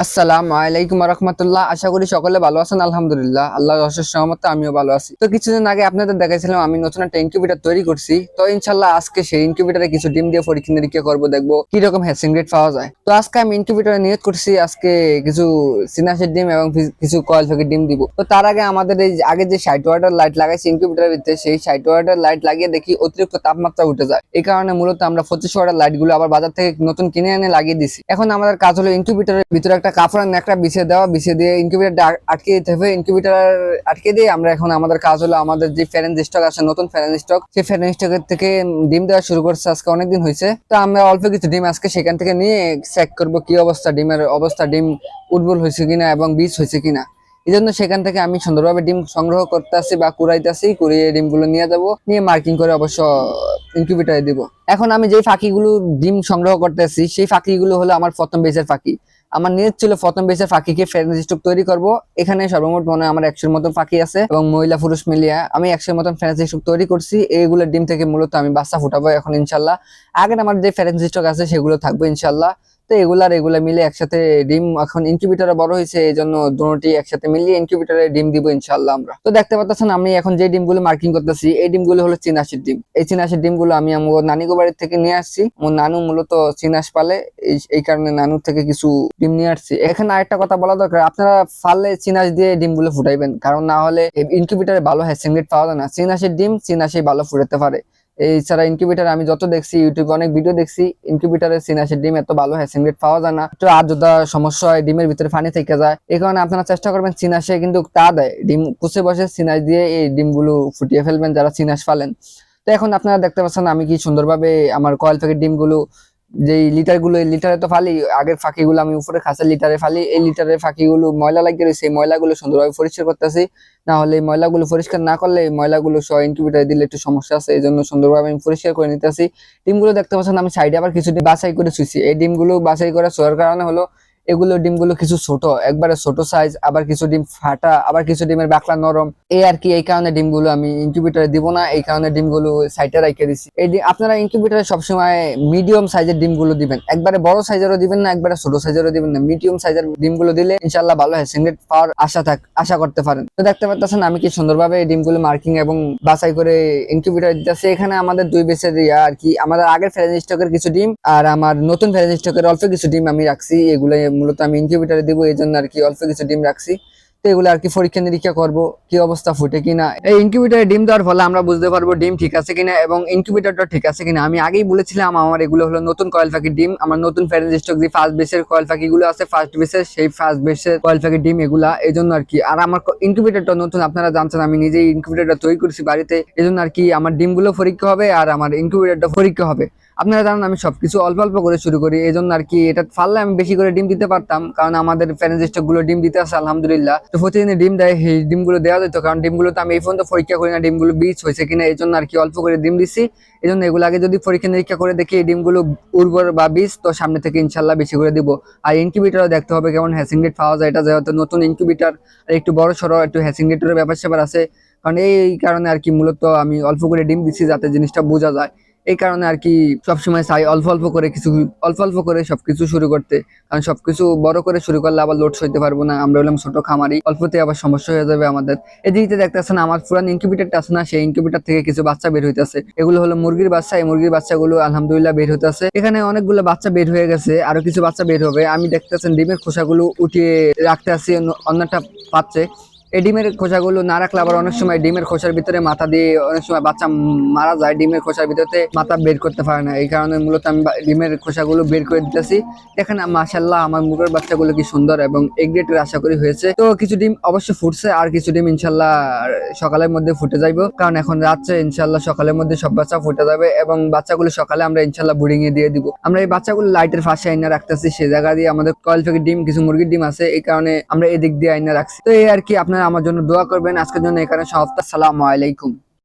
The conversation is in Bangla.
আসসালামু আলাইকুম রহমতুল্লাহ। আশা করি সকলে ভালো আছেন, আলহামদুলিল্লাহ। আল্লাহর অশেষ সহমতে আমিও ভালো আছি। তো কিছুদিন আগে আপনাদের দেখাইছিলাম, আমি নতুন একটা ইনকিউবেটার তৈরি করছি। তো ইনশাল্লাহ আজকে সেই ইনকিউবেটারে কিছু ডিম দিয়ে পরীক্ষা নিরীক্ষা করব, দেখব কি রকম হ্যাসিং রেট পাওয়া যায়। তো আজকে আমি ইনকিউবেটারে নিয়োগ করছি, আজকে কিছু সিনাসের ডিম এবং কিছু কয়েল ফেকের ডিম দিব। তো তার আগে আমাদের এই আগে যে সাইট ওয়াটার লাইট লাগাইছি ইনকিউবেটারের ভিতরে, সেই ষাট ওয়াটার লাইট লাগিয়ে দেখি অতিরিক্ত তাপমাত্রা উঠে যায়। এই কারণে মূলত আমরা পঁচিশ ওয়াটার লাইটগুলো আবার বাজার থেকে নতুন কিনে এনে লাগিয়ে দিছি। এখন আমাদের কাজ হলো ইনকিউবেটারের ভিতরে একটা কাপড়ের ন্যাকড়া বিছিয়ে দেওয়া, বিছিয়ে দিয়ে ইনকিউবেটারটা আটকে দিতে হবে। ইনকিউবেটার আটকে দিয়ে আমরা এখন আমাদের কাজ হলো আমাদের যে ফ্যারেন্স স্টক আছে, নতুন ফ্যারেন্স স্টক সেই ফ্যারেন্স স্টকের থেকে ডিম দেওয়া শুরু করছে। আজকে অনেকদিন হয়েছে। তো আমরা অল্প কিছু ডিম আজকে সেখান থেকে নিয়ে চেক করব কি অবস্থা, ডিমের অবস্থা, ডিম উর্বর হয়েছে কিনা এবং বীজ হয়েছে কিনা। এই জন্য সেখান থেকে আমি সুন্দরভাবে ডিম সংগ্রহ করতে আসি বা কুড়াইতেছি কুড়িয়ে ডিমগুলো নিয়ে যাব। নিয়ে মার্কিং করে অবশ্য ইনকিউবেটারে দিব। এখন আমি যে ফাঁকিগুলো ডিম সংগ্রহ করতেছি সেই ফাঁকিগুলো হলো আমার প্রথম বেচের ফাঁকি। আমার নিজ ছিল প্রথম বেসে ফাঁকিকে ফ্রেন্ড স্টক তৈরি করব। এখানে সর্বমোট মনে হয় আমার একশোর মতন ফাঁকি আছে এবং মহিলা পুরুষ মিলিয়ে আমি একশোর মতন ফ্রেন্ড স্টক তৈরি করছি। এইগুলো ডিম থেকে মূলত আমি বাচ্চা ফুটাবো এখন ইনশাল্লাহ। আগের আমার যে ফ্রেন্ড স্টক আছে সেগুলো থাকবে ইনশাল্লাহ। তো এগুলার এগুলা মিলে একসাথে ডিম এখন ইনকিউবেটারে বড় হয়েছে এই জন্য দুটি একসাথে মিলিয়ে ইনকিউবেটারে ডিম দিব ইনশাল্লাহ আমরা। তো দেখতে পাচ্ছেন আমি এখন যে ডিমগুলো মার্কিং করতেছি, এই ডিমগুলো হলো চিনাশির ডিম। এই চিনাশির ডিমগুলো আমি আমার নানিগো বাড়ির থেকে নিয়ে আসছি। আমার নানু মূলত চিনাশ পালে, এই- কারণে নানুর থেকে কিছু ডিম নিয়ে আসছি। এখানে আরেকটা কথা বলা দরকার, আপনারা ফাললে চিনাশ দিয়ে ডিমগুলো ফুটাইবেন, কারণ না হলে ইনকিউবেটারে ভালো হ্যাসিং রেট পাওয়া যায় না। চিনাশের ডিম চিনাশে ভালো ফুটাতে পারে। এছাড়া ইনকিউবেটার আমি যত দেখছি ইউটিউবে অনেক ভিডিও দেখছি ইনকিউবেটারে সিনাসের ডিম এত ভালো হ্যাসিং রেট পাওয়া যায় না। আর আর্দ্রতা সমস্যা হয়, ডিমের ভিতরে পানি থেকে যায়। এই কারণে আপনারা চেষ্টা করবেন সিনাসে কিন্তু তা দেয়। ডিম কুচে বসে সিনাস দিয়ে এই ডিমগুলো ফুটিয়ে ফেলবেন, যারা সিনাস ফালেন তো এখন আপনারা দেখতে পাচ্ছেন, আমি কি সুন্দরভাবে আমার কয়েল প্যাকেট ডিমগুলো যেই লিটারগুলো লিটারে তো ফালি, আগের ফাঁকি গুলো আমি উপরে খাঁচার লিটারে ফালি, এই লিটারের ফাঁকিগুলো ময়লা লাগিয়ে রয়েছে, এই ময়লাগুলো সুন্দরভাবে পরিষ্কার করতেছি। না হলে এই ময়লাগুলো পরিষ্কার না করলে এই ময়লাগুলো সহ ইনকিউবেটারে দিলে একটু সমস্যা আছে, এই জন্য সুন্দরভাবে আমি পরিষ্কার করে নিতেছি। ডিমগুলো দেখতে পাচ্ছেন, আমি সাইডে আবার কিছু বাছাই করে শুয়েছি এই ডিমগুলো বাছাই করা শোয়ার কারণে হলো এগুলো ডিমগুলো কিছু ছোট, একবারে ছোট সাইজ আবার কিছু ডিম ফাটা, আবার কিছু ডিমের বাকলা নরম। এই আর কি, এই কারণে ডিমগুলো আমি ইনকিউবেটারে দিব না, এই কারণে ডিমগুলো সাইডে রেখে দিছি। এই আপনারা ইনকিউবেটারে সবসময় মিডিয়াম সাইজের ডিমগুলো দিবেন। একবারে বড় সাইজেরও দিবেন না, একবারে ছোট সাইজেরও দিবেন না। মিডিয়াম সাইজের ডিমগুলো দিলে ইনশাল্লাহ ভালো হয় সিঙ্গেট পাওয়ার আশা থাক, আশা করতে পারেন। তো দেখতে পাচ্ছেন, আমি কি সুন্দরভাবে এই ডিমগুলো মার্কিং এবং বাছাই করে ইনকিউবেটার দিতেছি। এখানে আমাদের দুই বেসের আর কি, আমাদের আগের ফ্রেঞ্চ স্টকের কিছু ডিম, আর আমার নতুন ফ্রেঞ্চ স্টকের অল্প কিছু ডিম আমি রাখছি এগুলো মূলত আমি ইনকিউবেটারে দিব এই জন্য আর কি অল্প কিছু ডিম রাখছি। তো এগুলো আর কি পরীক্ষা নিরীক্ষা করব, কি অবস্থা, ফুটে কিনা। এই ইনকিউবেটারে ডিম দেওয়ার ফলে আমরা বুঝতে পারব ডিম ঠিক আছে কিনা এবং ইনকিউবেটারটা ঠিক আছে কিনা। আমি আগেই বলেছিলাম, আমার এগুলো হলো নতুন কয়েল পাখির ডিম। আমার নতুন ফ্যারেন্স স্টক যে ফার্স্ট বেসের কয়েল পাখিগুলো আছে ফার্স্ট বেসের সেই ফার্স্ট বেসের কয়েল পাখির ডিম এগুলা এই জন্য আর কি। আর আমার ইনকিউবেটারটা নতুন, আপনারা জানছেন, আমি নিজেই ইনকিউবেটারটা তৈরি করছি বাড়িতে। এই জন্য আর কি আমার ডিমগুলো পরীক্ষা হবে আর আমার ইনকিউবেটারটা পরীক্ষা হবে। আপনারা জানেন আমি সবকিছু অল্প অল্প করে শুরু করি এই জন্য আর কি এটা ফাললে আমি বেশি করে ডিম দিতে পারতাম, কারণ আমাদের ফ্যারেন্স স্টকগুলো ডিম দিতে আসে আলহামদুলিল্লাহ। তো প্রতিদিন ডিম দেয়, সেই ডিমগুলো দেওয়া যেত, কারণ ডিমগুলো তো আমি এই পর্যন্ত পরীক্ষা করি না, ডিমগুলো বীজ হয়েছে কিনা এই জন্য আর কি অল্প করে ডিম দিছি। এই জন্য এগুলো আগে যদি পরীক্ষা নিরীক্ষা করে দেখি, এই ডিমগুলো উর্বর বা বীজ, তো সামনে থেকে ইনশাল্লাহ বেশি করে দিব। আর ইনকিউবেটারও দেখতে হবে কেমন হ্যাসিং রেট পাওয়া যায়, এটা যেহেতু নতুন ইনকিউবেটার একটু বড় সড়ো, একটু হ্যাসিং রেটের ব্যাপার স্যাপার আছে। কারণ এই কারণে আর কি মূলত আমি অল্প করে ডিম দিচ্ছি যাতে জিনিসটা বোঝা যায়। এই কারণে আর কি সবসময় চাই অল্প অল্প করে কিছু, অল্প অল্প করে সবকিছু শুরু করতে। কারণ সবকিছু বড় করে শুরু করলে আবার লোড সইতে পারব না। আমরা হলাম ছোট খামারি অল্পতে আবার সমস্যা হয়ে যাবে আমাদের। এদিকে দেখতেছেন আমার পুরান ইনকিউবেটারটা আছে না, সেই ইনকিউবেটার থেকে কিছু বাচ্চা বের হইতেছে। এগুলো হলো মুরগির বাচ্চা, এই মুরগির বাচ্চাগুলো আলহামদুলিল্লাহ বের হইতেছে। এখানে অনেকগুলো বাচ্চা বের হয়ে গেছে, আরও কিছু বাচ্চা বের হবে। আমি দেখতেছেন ডিমের খোসাগুলো উঠিয়ে রাখতে আসি অন্যটা পাচ্ছে। এই ডিমের খোসাগুলো না রাখলে আবার অনেক সময় ডিমের খোসার ভিতরে মাথা দিয়ে অনেক সময় বাচ্চা মারা যায়, ডিমের খোসার ভিতরে মাথা বের করতে পারে না। এই কারণে মূলত আমি ডিমের খোসাগুলো বের করে দিতেছি। এখানে মাশাল্লাহ আমার মুগের বাচ্চাগুলো কি সুন্দর এবং এগ্রেটের আশা করি হয়েছে। তো কিছু ডিম অবশ্য ফুটছে, আর কিছু ডিম ইনশাল্লাহ সকালের মধ্যে ফুটে যাইবো। কারণ এখন রাত্রে ইনশাল্লাহ সকালের মধ্যে সব বাচ্চা ফুটে যাবে এবং বাচ্চাগুলো সকালে আমরা ইনশাল্লাহ বুডিং এ দিয়ে দিব। আমরা এই বাচ্চাগুলো লাইটের পাশে আইনা রাখতেছি, সে জায়গা দিয়ে আমাদের কয়েল থেকে ডিম, কিছু মুরগির ডিম আছে, এই কারণে আমরা এদিক দিয়ে আইনা রাখছি। তো এই আর কি আপনারা আমার জন্য দোয়া করবেন। আজকের জন্য এখানে সমাপ্ত। সালাম আলাইকুম।